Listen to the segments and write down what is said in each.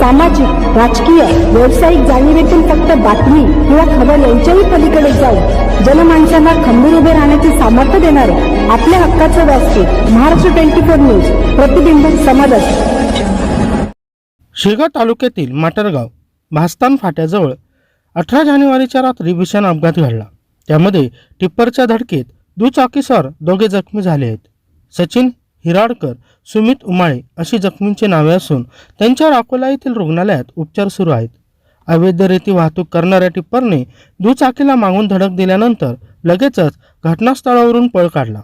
सामाजिक राजकीय व्यावसायिक जाणीवेतून फक्त बातमी किंवा खबर यांच्याही पलीकडे जाऊन जनमानसांना खंबीर उभे राहण्याचे सामर्थ्य देणारे आपल्या हक्काचं व्यासपीठ महाराष्ट्र ट्वेंटी फोर न्यूज प्रतिबिंब समाजात शेगाव तालुक्यातील माटरगाव भास्तान फाट्याजवळ अठरा जानेवारीच्या रात्री भीषण अपघात घडला. त्यामध्ये टिप्परच्या धडकेत दुचाकीसर दोघे जखमी झाले आहेत. सचिन हिराडकर सुमित उमाळे अशी जखमींची नावे असून त्यांच्यावर अकोला येथील रुग्णालयात उपचार सुरू आहेत. अवैधरेती वाहतूक करणाऱ्या टिप्परने दुचाकीला मागून धडक दिल्यानंतर लगेचच घटनास्थळावरून पळ काढला.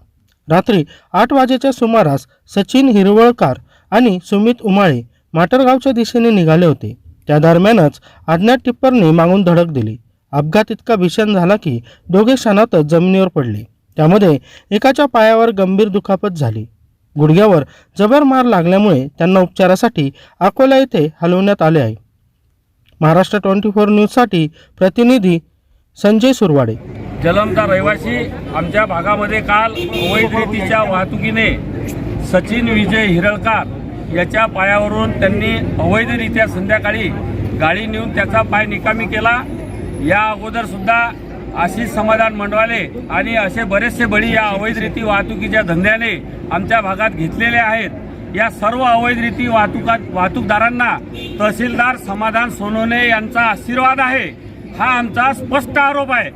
रात्री आठ वाजेच्या सुमारास सचिन हिरवळकार आणि सुमित उमाळे माटरगावच्या दिशेने निघाले होते. त्या दरम्यानच अज्ञात टिप्परने मागून धडक दिली. अपघात इतका भीषण झाला की दोघे क्षणातच जमिनीवर पडले. त्यामध्ये एकाच्या पायावर गंभीर दुखापत झाली. गुडघ्यावर जबर मार लागल्यामुळे त्यांना उपचारासाठी अकोला येथे हलवण्यात आले आहे. महाराष्ट्र ट्वेंटी फोर न्यूजसाठी प्रतिनिधी संजय सुरवाडे. जलमचा रहिवासी आमच्या भागामध्ये काल अवैध रीतीच्या वाहतुकीने सचिन विजय हिरळकार याच्या पायावरून त्यांनी अवैधरित्या संध्याकाळी गाडी नेऊन त्याचा पाय निकामी केला. या अगोदर सुद्धा आशिष समाधान मंडवाले आणि असे बरेचसे बळी या अवैध रीती वाहतुकीच्या धंद्याने आमच्या भागात घेतलेले आहेत. या सर्व अवैध रीती वाहतुकात वाहतूकदारांना तहसीलदार समाधान सोनवणे यांचा आशीर्वाद आहे. हा आमचा स्पष्ट आरोप आहे.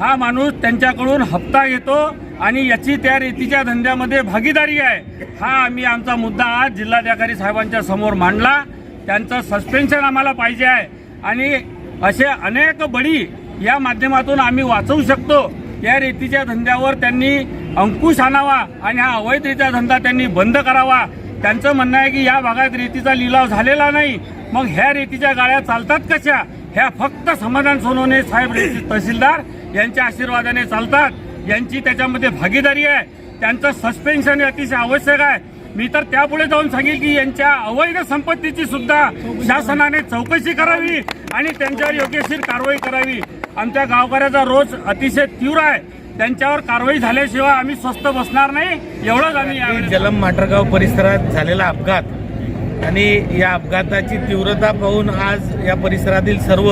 हा माणूस त्यांच्याकडून हप्ता घेतो आणि याची त्या रेतीच्या धंद्यामध्ये भागीदारी आहे. हा आम्ही आमचा मुद्दा आज जिल्हाधिकारी साहेबांच्या समोर मांडला. त्यांचं सस्पेन्शन आम्हाला पाहिजे आहे. आणि असे अनेक बळी या माध्यमातून आम्ही वाचवू शकतो. या रेतीच्या धंद्यावर त्यांनी अंकुश आणावा आणि हा अवैधरित्या धंदा त्यांनी बंद करावा. त्यांचं म्हणणं आहे की या भागात रेतीचा लिलाव झालेला नाही. मग ह्या रेतीच्या गाड्या चालतात कशा? ह्या फक्त समाधान सोनवणे साहेब रेती तहसीलदार यांच्या आशीर्वादाने चालतात. यांची त्याच्यामध्ये भागीदारी आहे. त्यांचं सस्पेन्शन अतिशय आवश्यक आहे. मी तर त्यापुढे जाऊन सांगेल की यांच्या अवैध संपत्तीची सुद्धा शासनाने चौकशी करावी आणि त्यांच्यावर योग्यशीर कारवाई करावी. आमच्या गावकऱ्याचा रोज अतिशय तीव्र आहे. त्यांच्यावर कारवाई झाल्याशिवाय आम्ही स्वस्त बसणार नाही. एवढंच आम्ही जलम माटरगाव परिसरात झालेला अपघात आणि या अपघाताची तीव्रता पाहून आज या परिसरातील सर्व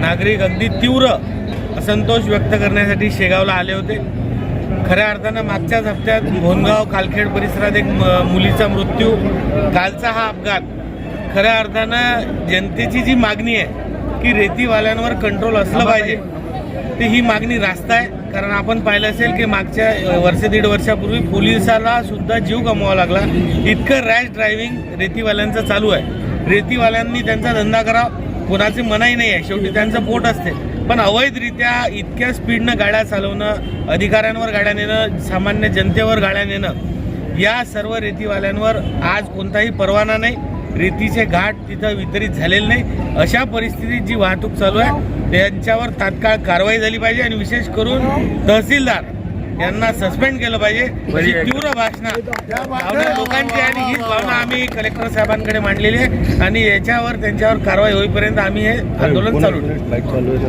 नागरिक अगदी तीव्र असंतोष व्यक्त करण्यासाठी शेगावला आले होते. खऱ्या अर्थानं मागच्याच हप्त्यात भोनगाव कालखेड परिसरात एक मुलीचा मृत्यू कालचा हा अपघात. खऱ्या अर्थानं जनतेची जी मागणी आहे की रेतीवाल्यांवर कंट्रोल असलं पाहिजे. ते ही मागणी रास्त आहे. कारण आपण पाहिलं असेल की मागच्या वर्ष दीड वर्षापूर्वी पोलिसाला सुद्धा जीव गमवावा लागला. इतकं रॅश ड्रायव्हिंग रेतीवाल्यांचं चालू आहे. रेतीवाल्यांनी त्यांचा धंदा करावा कोणाची मनाई नाही आहे. शेवटी त्यांचं पोट असते. पण अवैधरित्या इतक्या स्पीडनं गाड्या चालवणं अधिकाऱ्यांवर गाड्या नेणं सामान्य जनतेवर गाड्या नेणं या सर्व रेतीवाल्यांवर आज कोणताही परवाना नाही. रेतीचे घाट तिथं वितरित झालेले नाही. अशा परिस्थितीत जी वाहतूक चालू आहे त्यांच्यावर तात्काळ कारवाई झाली पाहिजे आणि विशेष करून तहसीलदार यांना सस्पेंड केलं पाहिजे. तीव्र भाषणं भावना लोकांची आणि हीच भावना आम्ही कलेक्टर साहेबांकडे मांडलेली आहे. आणि याच्यावर त्यांच्यावर कारवाई होईपर्यंत आम्ही हे आंदोलन चालू ठेवू.